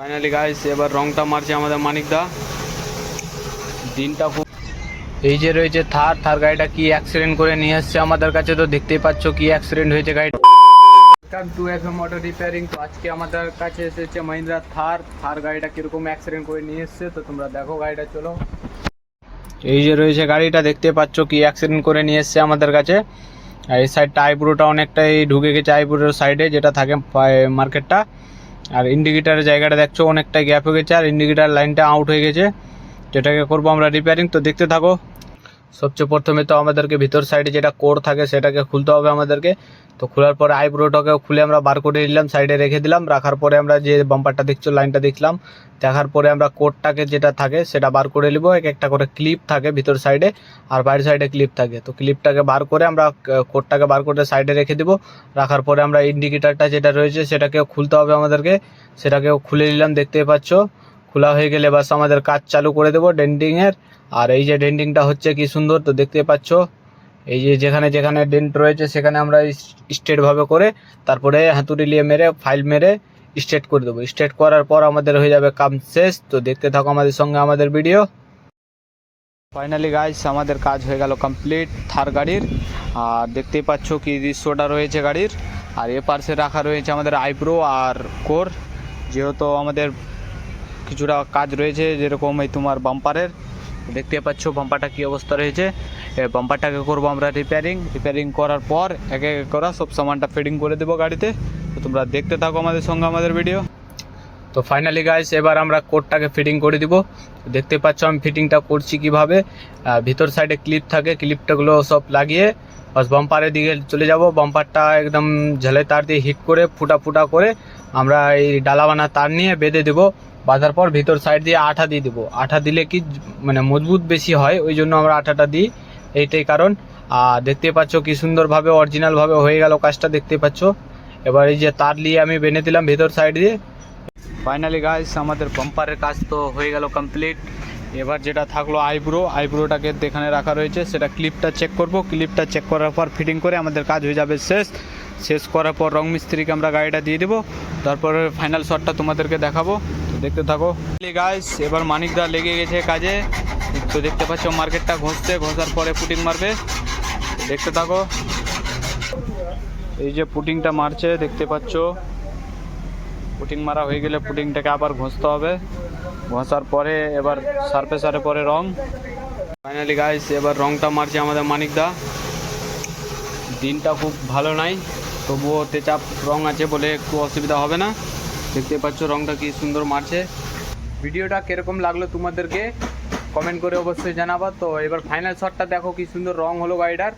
Finally guys এবার রংটা মারছে আমাদের মানিকদা দিনটা খুব এই যে রয়েছে থার থার গাড়িটা কি অ্যাক্সিডেন্ট করে নিয়ে এসছে আমাদের কাছে তো দেখতেই পাচ্ছ কি অ্যাক্সিডেন্ট হয়েছে গাড়িটা। Two F M auto repairing তো আজকে আমাদের কাছে এসেছে মহিন্দ্রা থার। থার গাড়িটা কীরকম অ্যাক্সিডেন্ট করে নিয়ে এসছে, তো তোমরা দেখো গাড়িটা, চলো। এই যে রয়েছে গাড়িটা, দেখতে পাচ্ছ কি অ্যাক্সিডেন্ট করে নিয়ে এসছে আমাদের কাছে। এই সাইডটা আইব্রোটা অনেকটাই ঢুকে গেছে আইব্রোর সাইডে যেটা থাকে মার্কেটটা আর ইন্ডিকেটারের জায়গাটা দেখছ, অনেকটা গ্যাপ হয়ে গেছে, আর ইন্ডিকেটার লাইনটা আউট হয়ে গেছে। যেটাকে করব আমরা রিপেয়ারিং তো দেখতে থাকো। সবচেয়ে প্রথমে তো আমাদেরকে ভিতর সাইডে যেটা কোর থাকে সেটাকে খুলতে হবে আমাদেরকে। তো খোলার পরে আইব্রোটাকে খুলে আমরা বার করে নিলাম সাইডে রেখে দিলাম। রাখার পরে আমরা যে বাম্পারটা দেখছ লাইনটা দেখলাম, দেখার পরে আমরা কোডটাকে যেটা থাকে সেটা বার করে নিব। এক একটা করে ক্লিপ থাকে ভিতর সাইডে আর বাইরের সাইডে ক্লিপ থাকে। তো ক্লিপটাকে বার করে আমরা কোডটাকে বার করে সাইডে রেখে দিব। রাখার পরে আমরা ইন্ডিকেটারটা যেটা রয়েছে সেটাকেও খুলতে হবে আমাদেরকে। সেটাকেও খুলে নিলাম, দেখতেই পাচ্ছ। খোলা হয়ে গেলে বাস আমাদের কাজ চালু করে দেবো ডেন্টিংয়ের। আর এই যে ডেন্টিংটা হচ্ছে কি সুন্দর, তো দেখতে পাচ্ছ? এই যে যেখানে যেখানে ডেন্ট রয়েছে সেখানে আমরা স্ট্রেটভাবে করে তারপরে হাতুড়ি নিয়ে মেরে, ফাইল মেরে স্ট্রেট করে দেবো। স্ট্রেট করার পর আমাদের হয়ে যাবে কাম শেষ। তো দেখতে থাকো আমাদের সঙ্গে আমাদের ভিডিও। ফাইনালি গাইস আমাদের কাজ হয়ে গেল কমপ্লিট থার গাড়ির। আর দেখতেই পাচ্ছ কি দৃশ্যটা রয়েছে গাড়ির। আর এ পার্শ্বে রাখা রয়েছে আমাদের আইব্রো আর কোর। যেহেতু আমাদের কিছুটা কাজ রয়েছে যেরকম এই তোমার বাম্পারের দেখতে পাচ্ছ বাম্পারটা কী অবস্থা রয়েছে। বাম্পারটাকে করব আমরা রিপেয়ারিং রিপেয়ারিং করার পর এক এক করা, সব সামানটা ফিটিং করে দেবো গাড়িতে। তো তোমরা দেখতে থাকো আমাদের সঙ্গে আমাদের ভিডিও তো ফাইনালি গাইস এবার আমরা কোডটাকে ফিটিং করে দিব। দেখতে পাচ্ছ আমি ফিটিংটা করছি কীভাবে। ভিতর সাইডে ক্লিপ থাকে ক্লিপটাগুলো সব লাগিয়ে বাস বাম্পারের দিকে চলে যাব। বাম্পারটা একদম ঝালে তার দিয়ে হিট করে ফুটা ফুটা করে আমরা এই ডালাবানা তার নিয়ে বেঁধে দেবো। বাঁধার পর ভিতর সাইড দিয়ে আঠা দিয়ে দেবো। আঠা দিলে কি মানে মজবুত বেশি হয়, ওই জন্য আমরা আঠাটা দিই। এইটাই কারণ। আর দেখতে পাচ্ছ কি সুন্দরভাবে অরিজিনালভাবে হয়ে গেল কাজটা, দেখতে পাচ্ছ। এবার এই যে তার নিয়ে আমি বেঁধে দিলাম ভিতর সাইড দিয়ে। ফাইনালি গাছ আমাদের বাম্পারের কাজ তো হয়ে গেল কমপ্লিট এবার যেটা থাকল আইব্রো আইব্রোটাকে এখানে রাখা রয়েছে, সেটা ক্লিপটা চেক করব। ক্লিপটা চেক করার পর ফিটিং করে আমাদের কাজ হয়ে যাবে শেষ। শেষ করার পর রং মিস্ত্রিকে আমরা গাড়িটা দিয়ে দেবো। তারপরে ফাইনাল শটটা তোমাদেরকে দেখাবো। দেখতে থাকো। গাইস এবার মানিকদা লেগে গেছে কাজে। তো দেখতে পাচ্ছ মার্কেটটা ঘষছে, ঘষার পরে পুটিং মারবে। দেখতে থাকো। এই যে পুটিংটা মারছে, দেখতে পাচ্ছ। পুটিং মারা হয়ে গেলে পুটিংটাকে আবার ঘষতে হবে। ঘষার পরে এবার সারপে সারে পরে রং। ফাইনালি গাইস এবার রংটা মারছে আমাদের মানিকদা দিনটা খুব ভালো নাই, তবুও তেচাপ রং আছে বলে একটু অসুবিধা হবে না। দেখতে পাচ্ছ, রংটা কি সুন্দর মারছে। ভিডিওটা কীরকম লাগল তোমাদেরকে? কমেন্ট করে অবশ্যই জানাবা। তো এবার ফাইনাল শটটা দেখো কি সুন্দর রং হলো গাড়িটার।